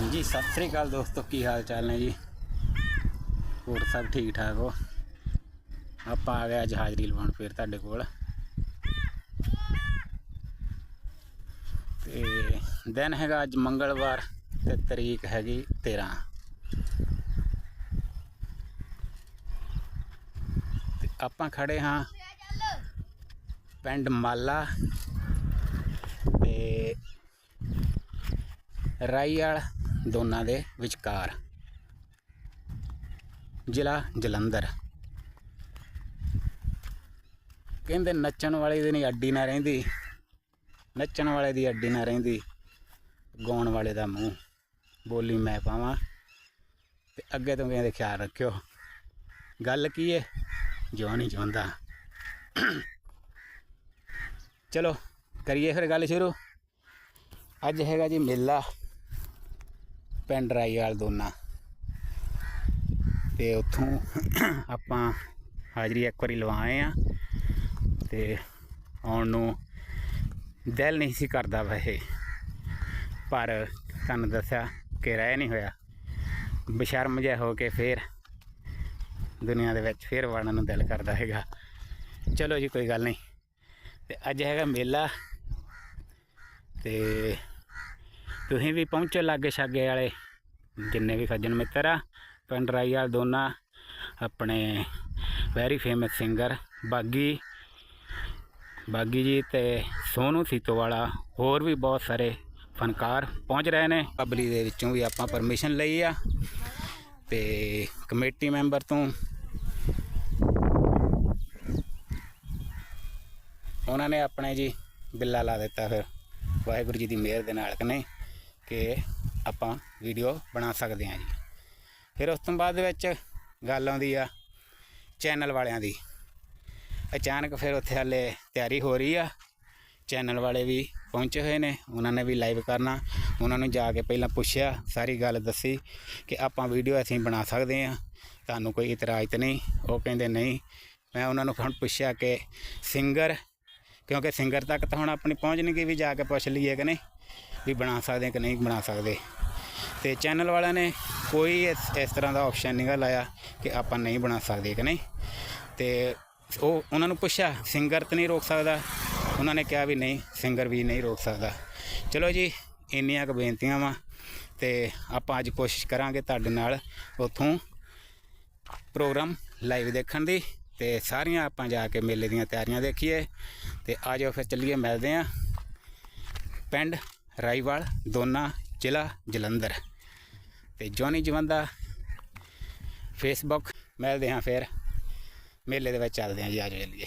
ਹਾਂਜੀ, ਸਤਿ ਸ੍ਰੀ ਅਕਾਲ ਦੋਸਤੋ, ਕੀ ਹਾਲ ਚਾਲ ਨੇ ਜੀ? ਹੋਰ ਸਭ ਠੀਕ ਠਾਕ ਹੋ? ਆਪਾਂ ਆ ਗਏ ਅੱਜ ਹਾਜ਼ਰੀ ਲਵਾਉਣ ਫਿਰ ਤੁਹਾਡੇ ਕੋਲ। ਤੇ ਦਿਨ ਹੈਗਾ ਅੱਜ ਮੰਗਲਵਾਰ ਤੇ ਤਰੀਕ ਹੈਗੀ 13 ਤੇ ਆਪਾਂ ਖੜੇ ਹਾਂ ਪਿੰਡ ਮਾਲਾ ਤੇ ਰਾਈਵਾਲ ਦੋਨਾਂ ਦੇ ਵਿਚਕਾਰ। ਜ਼ਿਲ੍ਹਾ ਜਲੰਧਰ। ਕਹਿੰਦੇ ਨੱਚਣ ਵਾਲੇ ਦੀ ਨਹੀਂ, ਅੱਡੀ ਨਾ ਰਹਿੰਦੀ। ਨੱਚਣ ਵਾਲੇ ਦੀ ਅੱਡੀ ਨਾ ਰਹਿੰਦੀ। ਗਾਉਣ ਵਾਲੇ ਦਾ ਮੂੰਹ। ਬੋਲੀ ਮੈਂ ਪਾਵਾਂ। ਤੇ ਅੱਗੇ ਤੋਂ ਕਹਿੰਦੇ ਖਿਆਲ ਰੱਖਿਓ। ਗੱਲ ਕੀ ਏ? ਜੋ ਨਹੀਂ ਚਾਹੁੰਦਾ ਚਲੋ, ਕਰੀਏ ਫਿਰ ਗੱਲ ਸ਼ੁਰੂ। ਅੱਜ ਹੈਗਾ ਜੀ ਮੇਲਾ। ਪਿੰਡ ਰਾਈਵਾਲ ਦੋਨਾ। ਤੇ ਉੱਥੋਂ ਆਪਾਂ ਹਾਜ਼ਰੀ ਇੱਕ ਵਾਰੀ ਲਵਾਏ ਆ। ਤੇ ਆਉਣ ਨੂੰ ਦਿਲ ਨਹੀਂ ਸੀ ਕਰਦਾ ਵੈਸੇ। ਪਰ ਤੁਹਾਨੂੰ ਦੱਸਿਆ ਕਿ ਰਹਿ ਨਹੀਂ ਹੋਇਆ। ਬਸ਼ਰਮ ਜਿਹਾ ਹੋ ਕੇ ਫੇਰ ਦੁਨੀਆ ਦੇ ਵਿੱਚ ਫੇਰ ਵੜਨ ਨੂੰ ਦਿਲ ਕਰਦਾ ਹੈਗਾ। ਚਲੋ ਜੀ, ਕੋਈ ਗੱਲ ਨਹੀਂ। ਤੇ ਅੱਜ ਹੈਗਾ ਮੇਲਾ। ਤੇ ਤੁਸੀਂ ਵੀ ਪਹੁੰਚੋ ਲਾਗੇ ਛਾਗੇ ਵਾਲੇ। ਜਿੰਨੇ ਵੀ ਸੱਜਣ ਮਿੱਤਰ ਆ, ਪਿੰਡ ਰਾਈਵਾਲ ਦੋਨਾ, ਆਪਣੇ ਵੈਰੀ ਫੇਮਸ ਸਿੰਗਰ ਬਾਗੀ ਬਾਗੀ ਜੀ ਤੇ ਸੋਨੂ ਸੀਤੋਵਾਲਾ ਹੋਰ ਵੀ ਬਹੁਤ ਸਾਰੇ ਫਨਕਾਰ ਪਹੁੰਚ ਰਹੇ ਨੇ। ਪਬਲੀ ਦੇ ਵਿੱਚੋਂ ਵੀ ਆਪਾਂ ਪਰਮਿਸ਼ਨ ਲਈ ਆ ਤੇ ਕਮੇਟੀ ਮੈਂਬਰ ਤੋਂ ਉਹਨਾਂ ਨੇ ਆਪਣੇ ਜੀ ਬਿੱਲਾ ਲਾ ਦਿੱਤਾ ਫਿਰ। ਵਾਹਿਗੁਰੂ ਜੀ ਦੀ ਮਿਹਰ ਦੇ ਨਾਲ ਕਨੇ ਕਿ ਆਪਾਂ ਵੀਡੀਓ ਬਣਾ ਸਕਦੇ ਹਾਂ ਜੀ। ਫਿਰ ਉਸ ਤੋਂ ਬਾਅਦ ਵਿੱਚ ਗੱਲ ਆਉਂਦੀ ਆ ਚੈਨਲ ਵਾਲਿਆਂ ਦੀ। ਅਚਾਨਕ ਫਿਰ ਉੱਥੇ ਹਾਲੇ ਤਿਆਰੀ ਹੋ ਰਹੀ ਆ। ਚੈਨਲ ਵਾਲੇ ਵੀ ਪਹੁੰਚੇ ਹੋਏ ਨੇ, ਉਹਨਾਂ ਨੇ ਵੀ ਲਾਈਵ ਕਰਨਾ। ਉਹਨਾਂ ਨੂੰ ਜਾ ਕੇ ਪਹਿਲਾਂ ਪੁੱਛਿਆ, ਸਾਰੀ ਗੱਲ ਦੱਸੀ ਕਿ ਆਪਾਂ ਵੀਡੀਓ ਅਸੀਂ ਬਣਾ ਸਕਦੇ ਹਾਂ। ਤੁਹਾਨੂੰ ਕੋਈ ਇਤਰਾਜ਼ ਤਾਂ ਨਹੀਂ? ਉਹ ਕਹਿੰਦੇ ਨਹੀਂ। ਮੈਂ ਉਹਨਾਂ ਨੂੰ ਹੁਣ ਪੁੱਛਿਆ ਕਿ ਸਿੰਗਰ ਕਿਉਂਕਿ ਸਿੰਗਰ ਤੱਕ ਤਾਂ ਹੁਣ ਆਪਣੀ ਪਹੁੰਚ ਨਹੀਂ ਗਈ ਵੀ ਜਾ ਕੇ ਪੁੱਛ ਲਈਏ ਕਿ ਨਹੀਂ। ਵੀ ਬਣਾ ਸਕਦੇ ਕਿ ਨਹੀਂ ਬਣਾ ਸਕਦੇ। ਤੇ ਚੈਨਲ ਵਾਲਿਆਂ ਨੇ ਕੋਈ ਇਸ ਇਸ ਤਰ੍ਹਾਂ ਦਾ ਆਪਸ਼ਨ ਨਹੀਂ ਲਾਇਆ ਕਿ ਆਪਾਂ ਨਹੀਂ ਬਣਾ ਸਕਦੇ ਕਿ ਨਹੀਂ। ਤੇ ਉਹ ਉਹਨਾਂ ਨੂੰ ਪੁੱਛਿਆ ਸਿੰਗਰ ਤਾਂ ਨਹੀਂ ਰੋਕ ਸਕਦਾ। ਉਹਨਾਂ ਨੇ ਕਿਹਾ ਵੀ ਨਹੀਂ ਸਿੰਗਰ ਵੀ ਨਹੀਂ ਰੋਕ ਸਕਦਾ। ਚਲੋ ਜੀ, ਇੰਨੀਆਂ ਕੁ ਬੇਨਤੀਆਂ ਵਾ ਤੇ ਆਪਾਂ ਅੱਜ ਕੋਸ਼ਿਸ਼ ਕਰਾਂਗੇ ਤੁਹਾਡੇ ਨਾਲ ਉਥੋਂ ਪ੍ਰੋਗਰਾਮ ਲਾਈਵ ਦੇਖਣ ਦੀ। ਤੇ ਸਾਰੀਆਂ ਆਪਾਂ ਜਾ ਕੇ ਮੇਲੇ ਦੀਆਂ ਤਿਆਰੀਆਂ ਦੇਖੀਏ ਤੇ ਆਜੋ ਫਿਰ ਚੱਲੀਏ, ਮਿਲਦੇ ਆਂ ਪਿੰਡ ਰਾਈਵਾਲ, ਦੋਨਾ ਜ਼ਿਲ੍ਹਾ ਜਲੰਧਰ। ਤੇ ਜੋਨੀ ਜਵੰਦਾ ਫੇਸਬੁੱਕ ਮਿਲਦੇ ਹਾਂ ਫਿਰ। ਮੇਲੇ ਦੇ ਵਿੱਚ ਚੱਲਦੇ ਹਾਂ ਜੀ ਆਜੋ ਚੱਲੀਏ